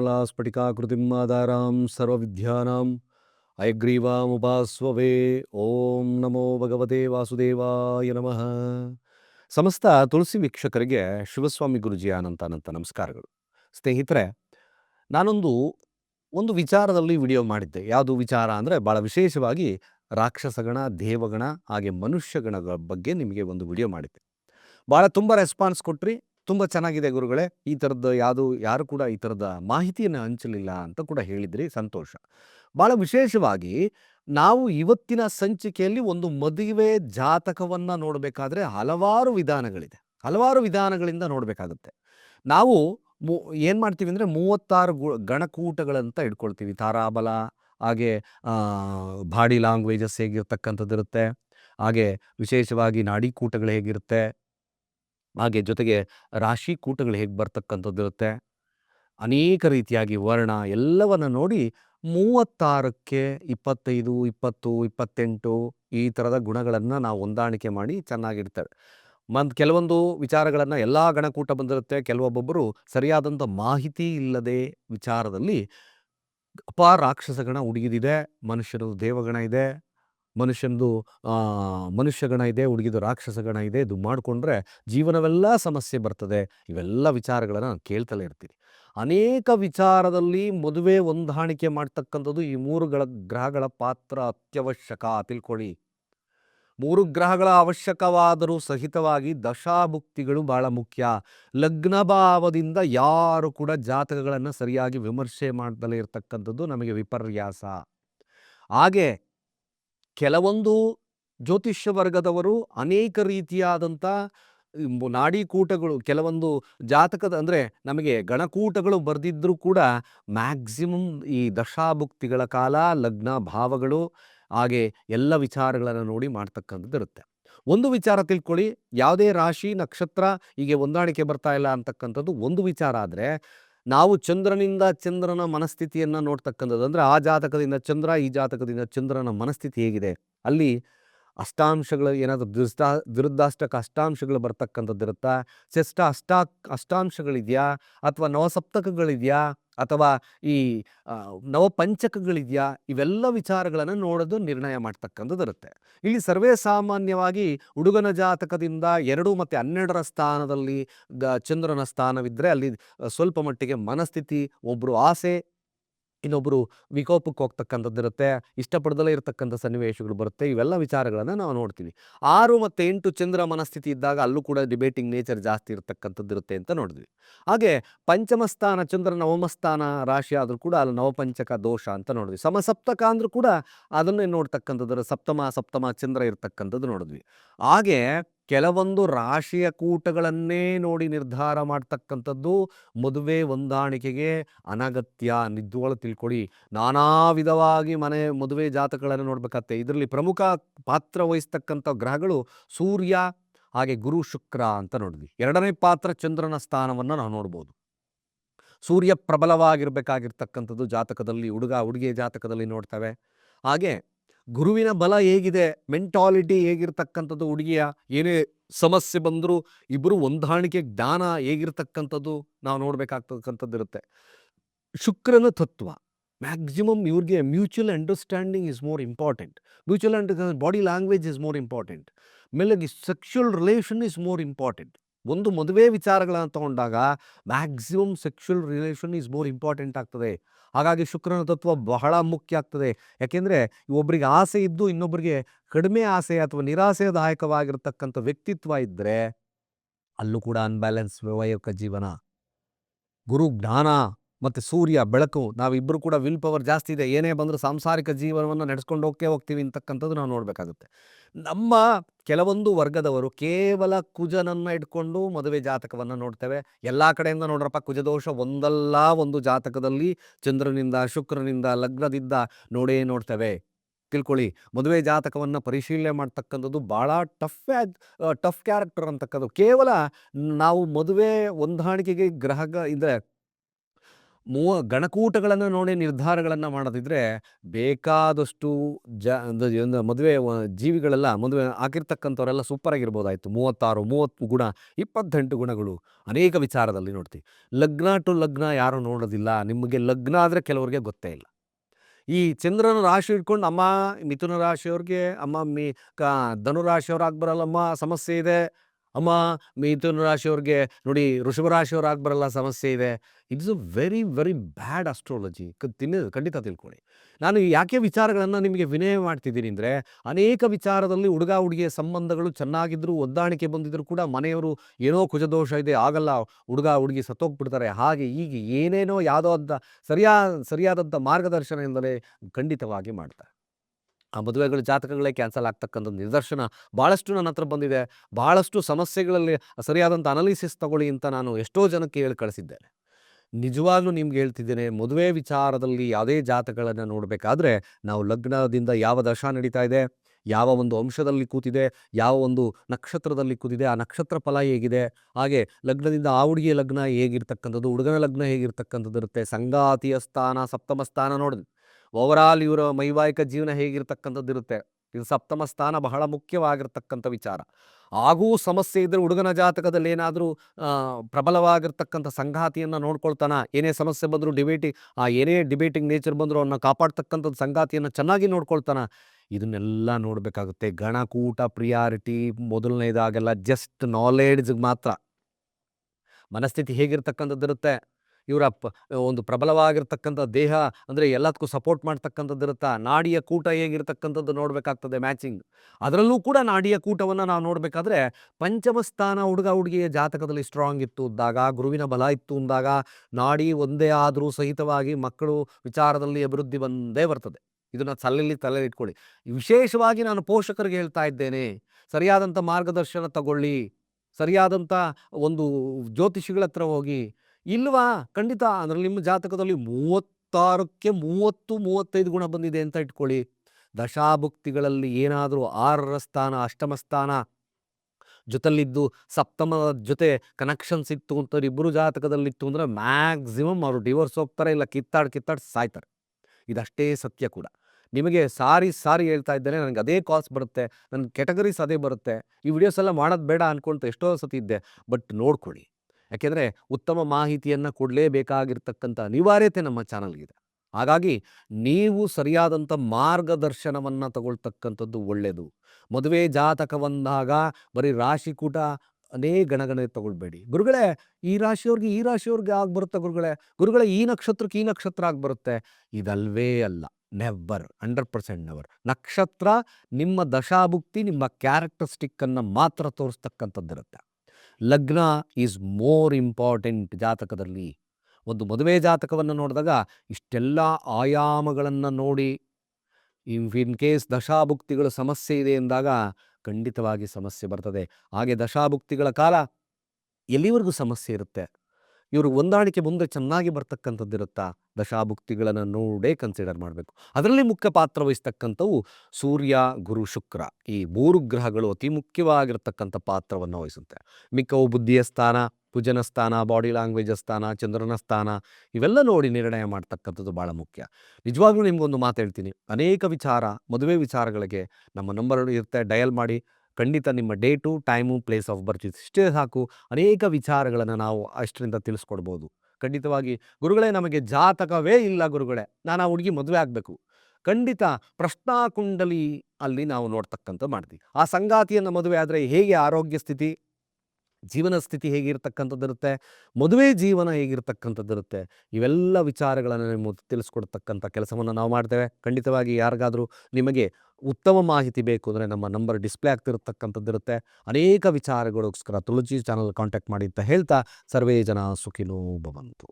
ಕಮಲಾಸ್ಫಟಿಕಾಕೃತಿಂ ಆಧಾರಾಂ ಸರ್ವವಿದ್ಯಾನಾಂ ಹಯಗ್ರೀವಾಮುಪಾಸ್ವವೇ ಓಂ ನಮೋ ಭಗವತೆ ವಾಸುದೇವಾಯ ನಮಃ ಸಮಸ್ತ ತುಳಸಿ ವೀಕ್ಷಕರಿಗೆ ಶಿವಸ್ವಾಮಿ ಗುರುಜಿಯ ಅನಂತ ಅನಂತ ನಮಸ್ಕಾರಗಳು. ಸ್ನೇಹಿತರೆ, ನಾನೊಂದು, ಒಂದು ವಿಚಾರದಲ್ಲಿ ವಿಡಿಯೋ ಮಾಡಿದ್ದೆ. ಯಾವುದು ವಿಚಾರ ಅಂದರೆ ಭಾಳ ವಿಶೇಷವಾಗಿ ರಾಕ್ಷಸಗಣ, ದೇವಗಣ ಹಾಗೆ ಮನುಷ್ಯಗಣಗಳ ಬಗ್ಗೆ ನಿಮಗೆ ಒಂದು ವಿಡಿಯೋ ಮಾಡಿದ್ದೆ. ಭಾಳ ತುಂಬ ರೆಸ್ಪಾನ್ಸ್ ಕೊಟ್ರಿ. ತುಂಬ ಚೆನ್ನಾಗಿದೆ ಗುರುಗಳೇ. ಈ ಥರದ್ದು ಯಾವುದು, ಯಾರು ಕೂಡ ಈ ಥರದ ಮಾಹಿತಿಯನ್ನು ಹಂಚಲಿಲ್ಲ ಅಂತ ಕೂಡ ಹೇಳಿದ್ರಿ, ಸಂತೋಷ. ಭಾಳ ವಿಶೇಷವಾಗಿ ನಾವು ಇವತ್ತಿನ ಸಂಚಿಕೆಯಲ್ಲಿ ಒಂದು ಮದುವೆ ಜಾತಕವನ್ನು ನೋಡಬೇಕಾದ್ರೆ ಹಲವಾರು ವಿಧಾನಗಳಿದೆ. ಹಲವಾರು ವಿಧಾನಗಳಿಂದ ನೋಡಬೇಕಾಗುತ್ತೆ. ನಾವು ಮು, ಏನು ಮಾಡ್ತೀವಿ ಅಂದರೆ ಮೂವತ್ತಾರು ಗು, ಗಣಕೂಟಗಳಂತ ಇಟ್ಕೊಳ್ತೀವಿ. ತಾರಾಬಲ, ಹಾಗೆ ಬಾಡಿ ಲ್ಯಾಂಗ್ವೇಜಸ್ ಹೇಗಿರ್ತಕ್ಕಂಥದ್ದಿರುತ್ತೆ. ಹಾಗೆ ವಿಶೇಷವಾಗಿ ನಾಡಿಕೂಟಗಳು ಹೇಗಿರುತ್ತೆ. ಹಾಗೆ ಜೊತೆಗೆ ರಾಶಿ ಕೂಟಗಳು ಹೇಗೆ ಬರ್ತಕ್ಕಂಥದ್ದು ಇರುತ್ತೆ. ಅನೇಕ ರೀತಿಯಾಗಿ ವರ್ಣ ಎಲ್ಲವನ್ನು ನೋಡಿ ಮೂವತ್ತಾರಕ್ಕೆ ಇಪ್ಪತ್ತೈದು, ಇಪ್ಪತ್ತು, ಇಪ್ಪತ್ತೆಂಟು ಈ ಥರದ ಗುಣಗಳನ್ನು ನಾವು ಹೊಂದಾಣಿಕೆ ಮಾಡಿ ಚೆನ್ನಾಗಿರ್ತೇವೆ. ಮತ್ತು ಕೆಲವೊಂದು ವಿಚಾರಗಳನ್ನು ಎಲ್ಲ ಗಣಕೂಟ ಬಂದಿರುತ್ತೆ. ಕೆಲವೊಬ್ಬೊಬ್ಬರು ಸರಿಯಾದಂಥ ಮಾಹಿತಿ ಇಲ್ಲದೆ ವಿಚಾರದಲ್ಲಿ ಅಪಾರ ರಾಕ್ಷಸಗಣ ಹುಡುಗಿದಿದೆ, ಮನುಷ್ಯರು ದೇವಗಣ ಇದೆ. ಮನುಷ್ಯನದು ಮನುಷ್ಯಗಣ ಇದೆ, ಹುಡುಗಿದು ರಾಕ್ಷಸಗಣ ಇದೆ, ಇದು ಮಾಡಿಕೊಂಡ್ರೆ ಜೀವನವೆಲ್ಲ ಸಮಸ್ಯೆ ಬರ್ತದೆ. ಇವೆಲ್ಲ ವಿಚಾರಗಳನ್ನು ನಾನು ಕೇಳ್ತಲೇ ಇರ್ತೀನಿ. ಅನೇಕ ವಿಚಾರದಲ್ಲಿ ಮದುವೆ ಹೊಂದಾಣಿಕೆ ಮಾಡ್ತಕ್ಕಂಥದ್ದು ಈ ಮೂರುಗಳ ಗ್ರಹಗಳ ಪಾತ್ರ ಅತ್ಯವಶ್ಯಕ. ತಿಳ್ಕೊಳ್ಳಿ ಮೂರು ಗ್ರಹಗಳ ಅವಶ್ಯಕವಾದರೂ ಸಹಿತವಾಗಿ ದಶಾಭುಕ್ತಿಗಳು ಬಹಳ ಮುಖ್ಯ. ಲಗ್ನಭಾವದಿಂದ ಯಾರು ಕೂಡ ಜಾತಕಗಳನ್ನು ಸರಿಯಾಗಿ ವಿಮರ್ಶೆ ಮಾಡ್ದಲೇ ಇರತಕ್ಕಂಥದ್ದು ನಮಗೆ ವಿಪರ್ಯಾಸ. ಹಾಗೆ ಕೆಲವೊಂದು ಜ್ಯೋತಿಷ್ಯ ವರ್ಗದವರು ಅನೇಕ ರೀತಿಯಾದಂಥ ನಾಡಿಕೂಟಗಳು, ಕೆಲವೊಂದು ಜಾತಕದ ಅಂದರೆ ನಮಗೆ ಗಣಕೂಟಗಳು ಬರೆದಿದ್ದರೂ ಕೂಡ ಮ್ಯಾಕ್ಸಿಮಮ್ ಈ ದಶಾಭುಕ್ತಿಗಳ ಕಾಲ, ಲಗ್ನ ಭಾವಗಳು, ಹಾಗೆ ಎಲ್ಲ ವಿಚಾರಗಳನ್ನು ನೋಡಿ ಮಾಡ್ತಕ್ಕಂಥದ್ದು ಇರುತ್ತೆ. ಒಂದು ವಿಚಾರ ತಿಳ್ಕೊಳ್ಳಿ, ಯಾವುದೇ ರಾಶಿ ನಕ್ಷತ್ರ ಹೀಗೆ ಹೊಂದಾಣಿಕೆ ಬರ್ತಾ ಇಲ್ಲ ಅಂತಕ್ಕಂಥದ್ದು ಒಂದು ವಿಚಾರ ಆದರೆ ನಾವು ಚಂದ್ರನಿಂದ ಚಂದ್ರನ ಮನಸ್ಥಿತಿಯನ್ನು ನೋಡ್ತಕ್ಕಂಥದ್ದು. ಅಂದರೆ ಆ ಜಾತಕದಿಂದ ಚಂದ್ರ, ಈ ಜಾತಕದಿಂದ ಚಂದ್ರನ ಮನಸ್ಥಿತಿ ಹೇಗಿದೆ? ಅಲ್ಲಿ ಅಷ್ಟಾಂಶಗಳು ಏನಾದರೂ ದುರ್ಸ್ತಾ ವಿರುದ್ಧಾಷ್ಟಕ ಅಷ್ಟಾಂಶಗಳು ಬರ್ತಕ್ಕಂಥದ್ದು ಇರುತ್ತಾ? ಷಷ್ಟ ಅಷ್ಟಾ, ಅಷ್ಟಾಂಶಗಳಿದೆಯಾ? ಅಥವಾ ನವಸಪ್ತಕಗಳಿದೆಯಾ? ಅಥವಾ ಈ ನವಪಂಚಕಗಳಿದೆಯಾ? ಇವೆಲ್ಲ ವಿಚಾರಗಳನ್ನು ನೋಡೋದು ನಿರ್ಣಯ ಮಾಡ್ತಕ್ಕಂಥದ್ದು ಇರುತ್ತೆ. ಇಲ್ಲಿ ಸರ್ವೇ ಸಾಮಾನ್ಯವಾಗಿ ಹುಡುಗನ ಜಾತಕದಿಂದ ಎರಡು ಮತ್ತು ಹನ್ನೆರಡರ ಸ್ಥಾನದಲ್ಲಿ ಚಂದ್ರನ ಸ್ಥಾನವಿದ್ದರೆ ಅಲ್ಲಿ ಸ್ವಲ್ಪ ಮಟ್ಟಿಗೆ ಮನಸ್ಥಿತಿ ಒಬ್ಬರು ಆಸೆ ಇನ್ನೊಬ್ಬರು ವಿಕೋಪಕ್ಕೆ ಹೋಗ್ತಕ್ಕಂಥದ್ದು ಇರುತ್ತೆ, ಇಷ್ಟಪಡದಲ್ಲೇ ಇರತಕ್ಕಂಥ ಸನ್ನಿವೇಶಗಳು ಬರುತ್ತೆ, ಇವೆಲ್ಲ ವಿಚಾರಗಳನ್ನು ನಾವು ನೋಡ್ತೀವಿ. ಆರು ಮತ್ತು ಎಂಟು ಚಂದ್ರ ಮನಸ್ಥಿತಿ ಇದ್ದಾಗ ಅಲ್ಲೂ ಕೂಡ ಡಿಬೇಟಿಂಗ್ ನೇಚರ್ ಜಾಸ್ತಿ ಇರತಕ್ಕಂಥದ್ದು ಇರುತ್ತೆ ಅಂತ ನೋಡಿದ್ವಿ. ಹಾಗೆ ಪಂಚಮಸ್ಥಾನ, ಚಂದ್ರ ನವಮಸ್ಥಾನ ರಾಶಿ ಆದರೂ ಕೂಡ ಅಲ್ಲಿ ನವಪಂಚಕ ದೋಷ ಅಂತ ನೋಡಿದ್ವಿ. ಸಮಸಪ್ತಕ ಅಂದರೂ ಕೂಡ ಅದನ್ನೇ ನೋಡ್ತಕ್ಕಂಥದ್ದು, ಸಪ್ತಮ ಸಪ್ತಮ ಚಂದ್ರ ಇರತಕ್ಕಂಥದ್ದು ನೋಡಿದ್ವಿ. ಹಾಗೆ ಕೆಲವೊಂದು ರಾಶಿಯ ಕೂಟಗಳನ್ನೇ ನೋಡಿ ನಿರ್ಧಾರ ಮಾಡ್ತಕ್ಕಂಥದ್ದು ಮದುವೆ ಹೊಂದಾಣಿಕೆಗೆ ಅನಗತ್ಯ. ನಿದ್ದುಗಳು ತಿಳ್ಕೊಡಿ. ನಾನಾ ವಿಧವಾಗಿ ಮನೆ ಮದುವೆ ಜಾತಕಗಳನ್ನು ನೋಡ್ಬೇಕಾಗತ್ತೆ ಇದರಲ್ಲಿ ಪ್ರಮುಖ ಪಾತ್ರ ವಹಿಸ್ತಕ್ಕಂಥ ಗ್ರಹಗಳು ಸೂರ್ಯ, ಹಾಗೆ ಗುರು ಶುಕ್ರ ಅಂತ ನೋಡಿದ್ವಿ. ಎರಡನೇ ಪಾತ್ರ ಚಂದ್ರನ ಸ್ಥಾನವನ್ನು ನಾವು ನೋಡ್ಬೋದು. ಸೂರ್ಯ ಪ್ರಬಲವಾಗಿರಬೇಕಾಗಿರ್ತಕ್ಕಂಥದ್ದು ಜಾತಕದಲ್ಲಿ ಹುಡುಗ ಹುಡುಗಿಯ ಜಾತಕದಲ್ಲಿ ನೋಡ್ತವೆ. ಹಾಗೆ ಗುರುವಿನ ಬಲ ಹೇಗಿದೆ ಮೆಂಟಾಲಿಟಿ ಹೇಗಿರ್ತಕ್ಕಂಥದ್ದು, ಹುಡುಗಿಯ ಏನೇ ಸಮಸ್ಯೆ ಬಂದರೂ ಇಬ್ಬರು ಹೊಂದಾಣಿಕೆ ಜ್ಞಾನ ಹೇಗಿರ್ತಕ್ಕಂಥದ್ದು ನಾವು ನೋಡಬೇಕಾಗ್ತಕ್ಕಂಥದ್ದು ಇರುತ್ತೆ ಶುಕ್ರನ ತತ್ವ ಮ್ಯಾಕ್ಸಿಮಮ್ ಇವ್ರಿಗೆ mutual understanding is more important mutual under body language is more important ಮೇಲೆ sexual relation is more important ಒಂದು ಮದುವೆ ವಿಚಾರಗಳನ್ನು ತಗೊಂಡಾಗ maximum sexual relation is more important ಆಗ್ತದೆ. ಹಾಗಾಗಿ ಶುಕ್ರನ ತತ್ವ ಬಹಳ ಮುಖ್ಯ ಆಗ್ತದೆ. ಯಾಕೆಂದರೆ ಒಬ್ಬರಿಗೆ ಆಸೆ ಇದ್ದು ಇನ್ನೊಬ್ಬರಿಗೆ ಕಡಿಮೆ ಆಸೆ ಅಥವಾ ನಿರಾಸೆದಾಯಕವಾಗಿರ್ತಕ್ಕಂಥ ವ್ಯಕ್ತಿತ್ವ ಇದ್ದರೆ ಅಲ್ಲೂ ಕೂಡ ಅನ್ಬ್ಯಾಲೆನ್ಸ್ ವೈಯಕ್ತಿಕ ಜೀವನ. ಗುರು ಜ್ಞಾನ ಮತ್ತು ಸೂರ್ಯ, ಬೆಳಕು ನಾವಿಬ್ಬರು ಕೂಡ ವಿಲ್ ಪವರ್ ಜಾಸ್ತಿ ಇದೆ. ಏನೇ ಬಂದರೂ ಸಾಂಸಾರಿಕ ಜೀವನವನ್ನು ನಡೆಸ್ಕೊಂಡು ಹೋಗೇ ಹೋಗ್ತೀವಿ ಅಂತಕ್ಕಂಥದ್ದು ನಾವು ನೋಡಬೇಕಾಗುತ್ತೆ. ನಮ್ಮ ಕೆಲವೊಂದು ವರ್ಗದವರು ಕೇವಲ ಕುಜನನ್ನು ಇಟ್ಕೊಂಡು ಮದುವೆ ಜಾತಕವನ್ನು ನೋಡ್ತೇವೆ. ಎಲ್ಲ ಕಡೆಯಿಂದ ನೋಡ್ರಪ್ಪ ಕುಜದೋಷ ಒಂದಲ್ಲ ಒಂದು ಜಾತಕದಲ್ಲಿ ಚಂದ್ರನಿಂದ, ಶುಕ್ರನಿಂದ, ಲಗ್ನದಿಂದ ನೋಡೇ ನೋಡ್ತೇವೆ. ತಿಳ್ಕೊಳ್ಳಿ, ಮದುವೆ ಜಾತಕವನ್ನು ಪರಿಶೀಲನೆ ಮಾಡ್ತಕ್ಕಂಥದ್ದು ಭಾಳ ಟಫ್ ಟಫ್ ಕ್ಯಾರೆಕ್ಟರ್ ಅಂತಕ್ಕಂಥದ್ದು. ಕೇವಲ ನಾವು ಮದುವೆ ಹೊಂದಾಣಿಕೆಗೆ ಗ್ರಹ ಅಂದರೆ ಮೂವ ಗಣಕೂಟಗಳನ್ನು ನೋಡಿ ನಿರ್ಧಾರಗಳನ್ನು ಮಾಡೋದಿದ್ರೆ ಬೇಕಾದಷ್ಟು ಜ ಒಂದು ಮದುವೆ ಜೀವಿಗಳೆಲ್ಲ ಮದುವೆ ಆಗಿರ್ತಕ್ಕಂಥವರೆಲ್ಲ ಸೂಪರ್ ಆಗಿರ್ಬೋದಾಯಿತು. ಮೂವತ್ತಾರು, ಮೂವತ್ತು ಗುಣ, ಇಪ್ಪತ್ತೆಂಟು ಗುಣಗಳು ಅನೇಕ ವಿಚಾರದಲ್ಲಿ ನೋಡ್ತೀವಿ. ಲಗ್ನ ಟು ಲಗ್ನ ಯಾರು ನೋಡೋದಿಲ್ಲ, ನಿಮಗೆ ಲಗ್ನ ಆದರೆ ಕೆಲವರಿಗೆ ಗೊತ್ತೇ ಇಲ್ಲ. ಈ ಚಂದ್ರನ ರಾಶಿ ಇಟ್ಕೊಂಡು ಅಮ್ಮ ಮಿಥುನ ರಾಶಿಯವ್ರಿಗೆ, ಅಮ್ಮ ಮಿ ಕ ಧನು ರಾಶಿಯವ್ರು ಬರಲ್ಲಮ್ಮ, ಸಮಸ್ಯೆ ಇದೆ. ಅಮ್ಮ, ಮಿಥುನ ರಾಶಿಯವ್ರಿಗೆ ನೋಡಿ ವೃಷಭ ರಾಶಿಯವ್ರು ಬರಲ್ಲ ಸಮಸ್ಯೆ ಇದೆ. It's a very very bad astrology. ತಿನ್ನ ಖಂಡಿತ ತಿಳ್ಕೊಳ್ಳಿ ನಾನು ಯಾಕೆ ವಿಚಾರಗಳನ್ನು ನಿಮಗೆ ವಿನಯ ಮಾಡ್ತಿದ್ದೀನಿ ಅಂದರೆ, ಅನೇಕ ವಿಚಾರದಲ್ಲಿ ಹುಡುಗ, ಹುಡುಗಿಯ ಸಂಬಂಧಗಳು ಚೆನ್ನಾಗಿದ್ದರೂ ಹೊಂದಾಣಿಕೆ ಬಂದಿದ್ದರೂ ಕೂಡ ಮನೆಯವರು ಏನೋ ಕುಜದೋಷ ಇದೆ, ಆಗಲ್ಲ, ಹುಡುಗ, ಹುಡುಗಿ ಸತ್ತೋಗ್ಬಿಡ್ತಾರೆ, ಹಾಗೆ, ಹೀಗೆ, ಏನೇನೋ ಯಾವುದೋ ಅಂತ ಸರಿಯಾದ ಸರಿಯಾದಂಥ ಮಾರ್ಗದರ್ಶನದಿಂದಲೇ ಖಂಡಿತವಾಗಿ ಮಾಡ್ತಾರೆ. ಆ ಮದುವೆಗಳ ಜಾತಕಗಳೇ ಕ್ಯಾನ್ಸಲ್ ಆಗ್ತಕ್ಕಂಥ ನಿದರ್ಶನ ಭಾಳಷ್ಟು ನನ್ನ ಹತ್ರ ಬಂದಿದೆ. ಭಾಳಷ್ಟು ಸಮಸ್ಯೆಗಳಲ್ಲಿ ಸರಿಯಾದಂಥ ಅನಾಲಿಸಿಸ್ ತಗೊಳ್ಳಿ ಅಂತ ನಾನು ಎಷ್ಟೋ ಜನಕ್ಕೆ ಹೇಳಿ ಕಳಿಸಿದ್ದೇನೆ. ನಿಜವಾಗ್ಲೂ ನಿಮ್ಗೆ ಹೇಳ್ತಿದ್ದೇನೆ, ಮದುವೆ ವಿಚಾರದಲ್ಲಿ ಯಾವುದೇ ಜಾತಕಗಳನ್ನು ನೋಡಬೇಕಾದ್ರೆ ನಾವು ಲಗ್ನದಿಂದ ಯಾವ ದಶ ನಡೀತಾ ಇದೆ, ಯಾವ ಒಂದು ಅಂಶದಲ್ಲಿ ಕೂತಿದೆ, ಯಾವ ಒಂದು ನಕ್ಷತ್ರದಲ್ಲಿ ಕೂತಿದೆ, ಆ ನಕ್ಷತ್ರ ಫಲ ಹೇಗಿದೆ, ಹಾಗೆ ಲಗ್ನದಿಂದ ಆ ಹುಡುಗಿಯ ಲಗ್ನ ಹೇಗಿರ್ತಕ್ಕಂಥದ್ದು, ಹುಡುಗನ ಲಗ್ನ ಹೇಗಿರ್ತಕ್ಕಂಥದ್ದು ಇರುತ್ತೆ, ಸಂಗಾತಿಯ ಸ್ಥಾನ, ಸಪ್ತಮ ಸ್ಥಾನ ನೋಡಿದ್ವಿ. ಓವರಾಲ್ ಇವರ ವೈವಾಹಿಕ ಜೀವನ ಹೇಗಿರ್ತಕ್ಕಂಥದ್ದು ಇರುತ್ತೆ. ಇದು ಸಪ್ತಮ ಸ್ಥಾನ ಬಹಳ ಮುಖ್ಯವಾಗಿರ್ತಕ್ಕಂಥ ವಿಚಾರ. ಆಗೂ ಸಮಸ್ಯೆ ಇದ್ದರೆ ಹುಡುಗನ ಜಾತಕದಲ್ಲಿ ಏನಾದರೂ ಪ್ರಬಲವಾಗಿರ್ತಕ್ಕಂಥ ಸಂಗಾತಿಯನ್ನು ನೋಡ್ಕೊಳ್ತಾನ, ಏನೇ ಸಮಸ್ಯೆ ಬಂದರೂ ಡಿಬೇಟಿ ಆ, ಏನೇ ಡಿಬೇಟಿಂಗ್ ನೇಚರ್ ಬಂದರೂ ಅವನ್ನ ಕಾಪಾಡ್ತಕ್ಕಂಥದ್ದು ಸಂಗಾತಿಯನ್ನು ಚೆನ್ನಾಗಿ ನೋಡ್ಕೊಳ್ತಾನ. ಇದನ್ನೆಲ್ಲ ನೋಡಬೇಕಾಗುತ್ತೆ. ಗಣಕೂಟ ಪ್ರಿಯಾರಿಟಿ ಮೊದಲನೇದಾಗೆಲ್ಲ ಜಸ್ಟ್ ನಾಲೆಡ್ಜ್ಗೆ ಮಾತ್ರ. ಮನಸ್ಥಿತಿ ಹೇಗಿರ್ತಕ್ಕಂಥದ್ದು ಇರುತ್ತೆ ಇವರ ಒಂದು ಪ್ರಬಲವಾಗಿರ್ತಕ್ಕಂಥ ದೇಹ ಅಂದರೆ ಎಲ್ಲದಕ್ಕೂ ಸಪೋರ್ಟ್ ಮಾಡ್ತಕ್ಕಂಥದ್ದು ಇರುತ್ತಾ? ನಾಡಿಯ ಕೂಟ ಹೇಗಿರ್ತಕ್ಕಂಥದ್ದು ನೋಡಬೇಕಾಗ್ತದೆ ಮ್ಯಾಚಿಂಗ್ ಅದರಲ್ಲೂ ಕೂಡ ನಾಡಿಯ ಕೂಟವನ್ನು ನಾವು ನೋಡಬೇಕಾದ್ರೆ ಪಂಚಮ ಸ್ಥಾನ ಹುಡುಗ ಹುಡುಗಿಯ ಜಾತಕದಲ್ಲಿ ಸ್ಟ್ರಾಂಗ್ ಇತ್ತು ಅಂದಾಗ, ಗುರುವಿನ ಬಲ ಇತ್ತು ಅಂದಾಗ, ನಾಡಿ ಒಂದೇ ಆದರೂ ಸಹಿತವಾಗಿ ಮಕ್ಕಳು ವಿಚಾರದಲ್ಲಿ ಅಭಿವೃದ್ಧಿ ಬಂದೇ ಬರ್ತದೆ. ಇದನ್ನು ತಲೆಯಲ್ಲಿ ತಲೆ ಇಟ್ಕೊಳ್ಳಿ. ವಿಶೇಷವಾಗಿ ನಾನು ಪೋಷಕರಿಗೆ ಹೇಳ್ತಾ ಇದ್ದೇನೆ, ಸರಿಯಾದಂಥ ಮಾರ್ಗದರ್ಶನ ತಗೊಳ್ಳಿ, ಸರಿಯಾದಂಥ ಒಂದು ಜ್ಯೋತಿಷಿಗಳ ಹತ್ರ ಹೋಗಿ ಇಲ್ವಾ? ಖಂಡಿತ. ಅಂದ್ರೆ ನಿಮ್ಮ ಜಾತಕದಲ್ಲಿ ಮೂವತ್ತಾರಕ್ಕೆ ಮೂವತ್ತು, ಮೂವತ್ತೈದು ಗುಣ ಬಂದಿದೆ ಅಂತ ಇಟ್ಕೊಳ್ಳಿ. ದಶಾಭುಕ್ತಿಗಳಲ್ಲಿ ಏನಾದರೂ ಆರರ ಸ್ಥಾನ, ಅಷ್ಟಮ ಸ್ಥಾನ ಜೊತೆಲಿದ್ದು ಸಪ್ತಮ ಜೊತೆ ಕನೆಕ್ಷನ್ಸ್ ಇತ್ತು ಅಂತ ಇಬ್ಬರು ಜಾತಕದಲ್ಲಿತ್ತು ಅಂದರೆ ಮ್ಯಾಕ್ಸಿಮಮ್ ಅವರು ಡಿವೋರ್ಸ್ ಹೋಗ್ತಾರೆ, ಇಲ್ಲ ಕಿತ್ತಾಡ್ ಕಿತ್ತಾಡ್ ಸಾಯ್ತಾರೆ. ಇದಷ್ಟೇ ಸತ್ಯ ಕೂಡ. ನಿಮಗೆ ಸಾರಿ ಸಾರಿ ಹೇಳ್ತಾ ಇದ್ದೇನೆ, ನನಗೆ ಅದೇ ಕಾಸ್ ಬರುತ್ತೆ, ನನ್ನ ಕೆಟಗರೀಸ್ ಅದೇ ಬರುತ್ತೆ. ಈ ವಿಡಿಯೋಸ್ ಎಲ್ಲ ಮಾಡೋದು ಬೇಡ ಅಂದ್ಕೊಳ್ತಾ ಎಷ್ಟೋ ಸತಿ ಇದ್ದೆ ಬಟ್ ನೋಡ್ಕೊಳ್ಳಿ. ಯಾಕೆಂದರೆ ಉತ್ತಮ ಮಾಹಿತಿಯನ್ನು ಕೊಡಲೇಬೇಕಾಗಿರ್ತಕ್ಕಂಥ ಅನಿವಾರ್ಯತೆ ನಮ್ಮ ಚಾನಲ್ಗಿದೆ ಹಾಗಾಗಿ ನೀವು ಸರಿಯಾದಂಥ ಮಾರ್ಗದರ್ಶನವನ್ನು ತಗೊಳ್ತಕ್ಕಂಥದ್ದು ಒಳ್ಳೆಯದು ಮದುವೆ ಜಾತಕವಂದಾಗ ಬರೀ ರಾಶಿಕೂಟ ಅನೇಕ ಗಣಗಣನೆ ತಗೊಳ್ಬೇಡಿ. ಗುರುಗಳೇ, ಈ ರಾಶಿಯವ್ರಿಗೆ ಈ ರಾಶಿಯವ್ರಿಗೆ ಆಗಿ ಬರುತ್ತೆ ಗುರುಗಳೇ? ಗುರುಗಳೇ, ಈ ನಕ್ಷತ್ರಕ್ಕೆ ಈ ನಕ್ಷತ್ರ ಆಗಿ ಬರುತ್ತೆ ಇದಲ್ವೇ ಅಲ್ಲ. ನೆವರ್ ಹಂಡ್ರೆಡ್ ಪರ್ಸೆಂಟ್ ನೆವರ್ ನಕ್ಷತ್ರ ನಿಮ್ಮ ದಶಾಭುಕ್ತಿ, ನಿಮ್ಮ ಕ್ಯಾರೆಕ್ಟರಿಸ್ಟಿಕ್ಕನ್ನು ಮಾತ್ರ ತೋರಿಸ್ತಕ್ಕಂಥದ್ದಿರುತ್ತೆ. ಲಗ್ನ ಈಸ್ ಮೋರ್ ಇಂಪಾರ್ಟೆಂಟ್ ಜಾತಕದಲ್ಲಿ. ಒಂದು ಮದುವೆ ಜಾತಕವನ್ನು ನೋಡಿದಾಗ ಇಷ್ಟೆಲ್ಲ ಆಯಾಮಗಳನ್ನು ನೋಡಿ ಇಫ್ ಇನ್ ಕೇಸ್ ದಶಾಭುಕ್ತಿಗಳು ಸಮಸ್ಯೆ ಇದೆ ಎಂದಾಗ ಖಂಡಿತವಾಗಿ ಸಮಸ್ಯೆ ಬರ್ತದೆ. ಹಾಗೆ ದಶಾಭುಕ್ತಿಗಳ ಕಾಲ ಎಲ್ಲಿವರೆಗೂ ಸಮಸ್ಯೆ ಇರುತ್ತೆ? ಇವರು ಹೊಂದಾಣಿಕೆ ಮುಂದೆ ಚೆನ್ನಾಗಿ ಬರ್ತಕ್ಕಂಥದ್ದಿರುತ್ತಾ? ದಶಾಭುಕ್ತಿಗಳನ್ನು ನೋಡೇ ಕನ್ಸಿಡರ್ ಮಾಡಬೇಕು. ಅದರಲ್ಲಿ ಮುಖ್ಯ ಪಾತ್ರ ವಹಿಸ್ತಕ್ಕಂಥವು ಸೂರ್ಯ, ಗುರು, ಶುಕ್ರ. ಈ ಮೂರು ಗ್ರಹಗಳು ಅತಿ ಮುಖ್ಯವಾಗಿರ್ತಕ್ಕಂಥ ಪಾತ್ರವನ್ನು ವಹಿಸುತ್ತೆ. ಮಿಕ್ಕವು ಬುದ್ಧಿಯ ಸ್ಥಾನ ಕುಜನ ಸ್ಥಾನ ಬಾಡಿ ಲ್ಯಾಂಗ್ವೇಜ್ ಸ್ಥಾನ, ಚಂದ್ರನ ಸ್ಥಾನ, ಇವೆಲ್ಲ ನೋಡಿ ನಿರ್ಣಯ ಮಾಡ್ತಕ್ಕಂಥದ್ದು ಭಾಳ ಮುಖ್ಯ. ನಿಜವಾಗ್ಲೂ ನಿಮಗೊಂದು ಮಾತು ಹೇಳ್ತೀನಿ. ಅನೇಕ ವಿಚಾರ, ಮದುವೆ ವಿಚಾರಗಳಿಗೆ ನಮ್ಮ ನಂಬರ್ ಇರುತ್ತೆ ಡಯಲ್ ಮಾಡಿ. ಖಂಡಿತ ನಿಮ್ಮ date time, place of birth ಇಷ್ಟೇ ಸಾಕು. ಅನೇಕ ವಿಚಾರಗಳನ್ನು ನಾವು ಅಷ್ಟರಿಂದ ತಿಳಿಸ್ಕೊಡ್ಬೋದು. ಖಂಡಿತವಾಗಿ ಗುರುಗಳೇ, ನಮಗೆ ಜಾತಕವೇ ಇಲ್ಲ ಗುರುಗಳೇ, ನಾನು ಆ ಹುಡುಗಿ ಮದುವೆ ಆಗಬೇಕು. ಖಂಡಿತ ಪ್ರಶ್ನಾ ಕುಂಡಲಿ ಅಲ್ಲಿ ನಾವು ನೋಡ್ತಕ್ಕಂಥ ಮಾಡ್ತೀವಿ. ಆ ಸಂಗಾತಿಯನ್ನು ಮದುವೆ ಆದರೆ ಹೇಗೆ ಆರೋಗ್ಯ ಸ್ಥಿತಿ, ಜೀವನ ಸ್ಥಿತಿ ಹೇಗಿರ್ತಕ್ಕಂಥದ್ದಿರುತ್ತೆ ಮದುವೆ ಜೀವನ ಹೇಗಿರ್ತಕ್ಕಂಥದ್ದಿರುತ್ತೆ ಇವೆಲ್ಲ ವಿಚಾರಗಳನ್ನು ನಿಮ್ಮ ತಿಳಿಸ್ಕೊಡ್ತಕ್ಕಂಥ ಕೆಲಸವನ್ನು ನಾವು ಮಾಡ್ತೇವೆ. ಖಂಡಿತವಾಗಿ ಯಾರಿಗಾದರೂ ನಿಮಗೆ ಉತ್ತಮ ಮಾಹಿತಿ ಬೇಕು ಅಂದರೆ ನಮ್ಮ ನಂಬರ್ ಡಿಸ್ಪ್ಲೇ ಆಗ್ತಿರತಕ್ಕಂಥದ್ದಿರುತ್ತೆ ಅನೇಕ ವಿಚಾರಗಳಿಗೋಸ್ಕರ ತುಳಜಿ ಚಾನಲ್ ಕಾಂಟ್ಯಾಕ್ಟ್ ಮಾಡಿ ಅಂತ ಹೇಳ್ತಾ ಸರ್ವೇ ಜನ ಸುಖಿನೋ ಭವಂತು.